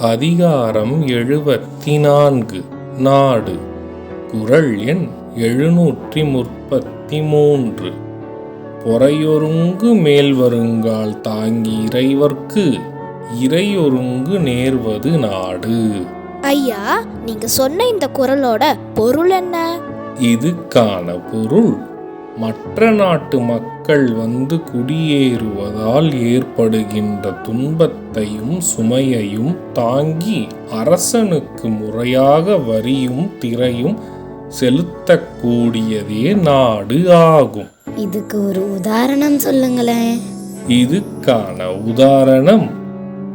அதிகாரம் எழுபத்தி நான்கு நாடு. குரல் எண் எழுநூற்றி முப்பத்தி மூன்று பொறையொருங்கு மேல் வருங்கால் தாங்கி இறைவர்க்கு இறையொருங்கு நேர்வது நாடு. ஐயா நீங்க சொன்ன இந்த குரலோட பொருள் என்ன? இதுக்கான பொருள் மற்ற நாட்டு மக்கள் வந்து குடியேறுவதால் ஏற்படுகின்ற துன்பத்தையும் சுமையையும் தாங்கி அரசனுக்கு முறையாக வரியும் திரையும் செலுத்தக்கூடியதே நாடு ஆகும். இதுக்கு ஒரு உதாரணம் சொல்லுங்களேன். இதுக்கான உதாரணம்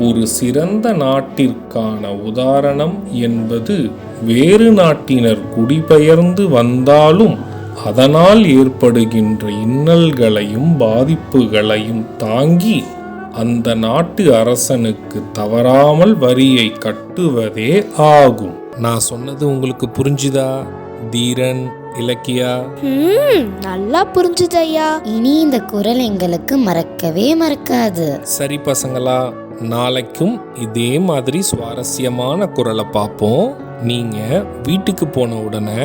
ஒரு சிறந்த நாட்டிற்கான உதாரணம் என்பது வேறு நாட்டினர் குடிபெயர்ந்து வந்தாலும் அதனால் ஏற்படுகின்ற இன்னல்களையும் பாதிப்புகளையும் தாங்கி அந்த நாட்டு அரசனுக்கு தவறாமல் வரியை கட்டுவதே ஆகும். நான் சொன்னது உங்களுக்கு புரிஞ்சுதா? தீரன் இலக்கியா? நல்லா புரிஞ்சுது ஐயா இனி இந்த குரல் எங்களுக்கு மறக்கவே மறக்காது. சரி பசங்களா நாளைக்கும் இதே மாதிரி சுவாரஸ்யமான குரலை பார்ப்போம். நீங்க வீட்டுக்கு போன உடனே